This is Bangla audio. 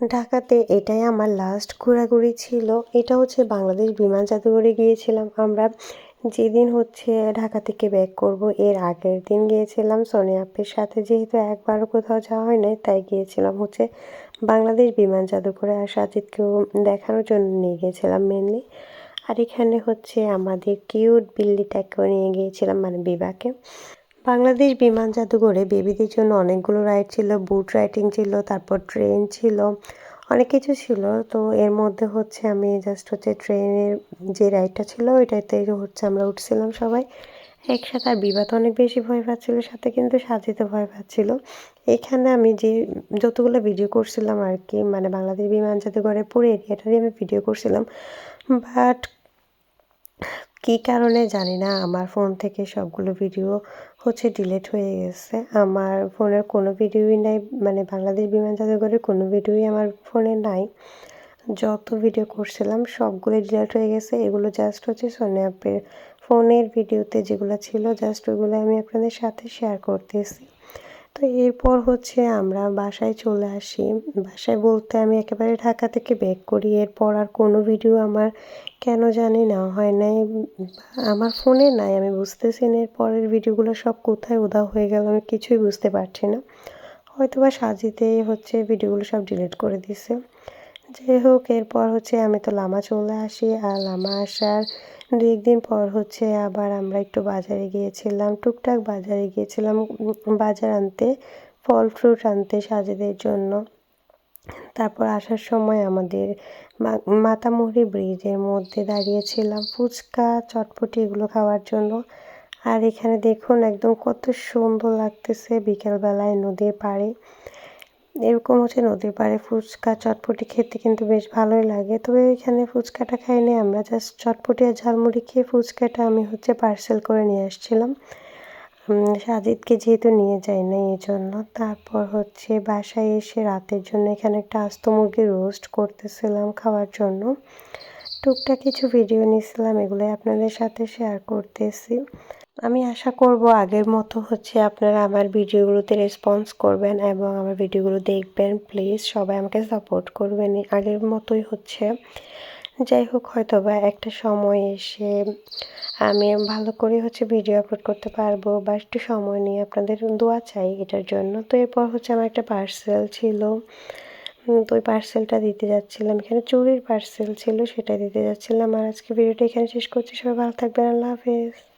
ঢাকাতে এটাই আমার লাস্ট ঘোরাঘুরি ছিল। এটা হচ্ছে বাংলাদেশ বিমান জাদুঘরে গিয়েছিলাম। আমরা যেদিন হচ্ছে ঢাকা থেকে ব্যাক করব, এর আগের দিন গিয়েছিলাম। সোনি আপের সাথে যেহেতু একবারও কোথাও যাওয়া হয় নাই, তাই গিয়েছিলাম হচ্ছে বাংলাদেশ বিমান জাদুঘরে আর সাজিদকেও দেখানোর জন্য নিয়ে গিয়েছিলাম মেনলি আর এখানে হচ্ছে আমাদের কিউট বিল্লিটাকেও নিয়ে গিয়েছিলাম মানে বিবাকে। বাংলাদেশ বিমান জাদুঘরে বেবিদের জন্য অনেকগুলো রাইড ছিল, বুট রাইডিং ছিল, তারপর ট্রেন ছিল, অনেক কিছু ছিল। তো এর মধ্যে হচ্ছে আমি জাস্ট হচ্ছে ট্রেনের যে রাইডটা ছিল, ওইটাতে হচ্ছে আমরা উঠছিলাম সবাই। একসাথে আর বিবাদ অনেক বেশি ভয় পাচ্ছিল, সাথে কিন্তু সাজিতে ভয় পাচ্ছিল। এখানে আমি যে যতগুলো ভিডিও করছিলাম আর কি মানে বাংলাদেশ বিমান জাদুঘরে পুরো এরিয়াটারই আমি ভিডিও করছিলাম। বাট কী কারণে জানি না, আমার ফোন থেকে সবগুলো ভিডিও হচ্ছে ডিলেট হয়ে গেছে। আমার ফোনের কোনো ভিডিওই নাই মানে বাংলাদেশ বিমান জাদুঘরের কোনো ভিডিওই আমার ফোনে নাই। যত ভিডিও করছিলাম, সবগুলো ডিলেট হয়ে গেছে। এগুলো জাস্ট হচ্ছে সোনি অ্যাপের ফোনের ভিডিওতে যেগুলো ছিল জাস্ট ওইগুলো আমি আপনাদের সাথে শেয়ার করতেছি। তো এরপর হচ্ছে আমরা বাসায় চলে আসি। বাসায় বলতে আমি একেবারে ঢাকা থেকে ব্যাক করি। এরপর আর কোনো ভিডিও আমার কেন জানি না হয় নাই। আমার ফোনে নাই, আমি বুঝতেছি না এরপরের ভিডিওগুলো সব কোথায় উদা হয়ে গেল, আমি কিছুই বুঝতে পারছি না। হয়তো বা সাজিতে হচ্ছে ভিডিওগুলো সব ডিলিট করে দিছে। যাই হোক এরপর হচ্ছে আমি তো লামা চলে আসি আর লামা আসার দু একদিন পর হচ্ছে আবার আমরা একটু বাজারে গিয়েছিলাম, টুকটাক বাজারে গিয়েছিলাম বাজার আনতে, ফল ফ্রুট আনতে সাজেদের জন্য। তারপর আসার সময় আমাদের মাতামুহুরি ব্রিজের মধ্যে দাঁড়িয়েছিলাম ফুচকা, চটপটি এগুলো খাওয়ার জন্য। আর এখানে দেখুন একদম কত সুন্দর লাগতেছে বিকেলবেলায় নদীর পাড়ে। এরকম হচ্ছে নদীর পাড়ে ফুচকা, চটপটি খেতে কিন্তু বেশ ভালোই লাগে। তবে এখানে ফুচকাটা খাইনি আমরা জাস্ট চটপটি আর ঝালমুড়ি খেয়ে ফুচকাটা আমি হচ্ছে পার্সেল করে নিয়ে আসছিলাম। সাজিদকে যেহেতু নিয়ে যাই না এই জন্য তারপর হচ্ছে বাসায় এসে রাতের জন্য এখানে একটা আস্ত মুরগি রোস্ট করতেছিলাম খাওয়ার জন্য। টুকটাক কিছু ভিডিও নিয়েছিলাম এগুলোই আপনাদের সাথে শেয়ার করতেছি। আমি আশা করব আগের মতো হচ্ছে আপনারা আমার ভিডিওগুলোতে রেসপন্স করবেন এবং আমার ভিডিওগুলো দেখবেন। প্লিজ সবাই আমাকে সাপোর্ট করবেন আগের মতোই হচ্ছে। যাই হোক হয়তো বা একটা সময় এসে আমি ভালো করে হচ্ছে ভিডিও আপলোড করতে পারব বা একটু সময় নিয়ে আপনাদের দোয়া চাই এটার জন্য। তো এরপর হচ্ছে আমার একটা পার্সেল ছিল। তো ওই পার্সেলটা দিতে যাচ্ছিলাম। এখানে চুরির পার্সেল ছিল, সেটা দিতে যাচ্ছিলাম। আর আজকে ভিডিওটা এখানে শেষ করছি। সবাই ভালো থাকবেন। আল্লাহ হাফেজ।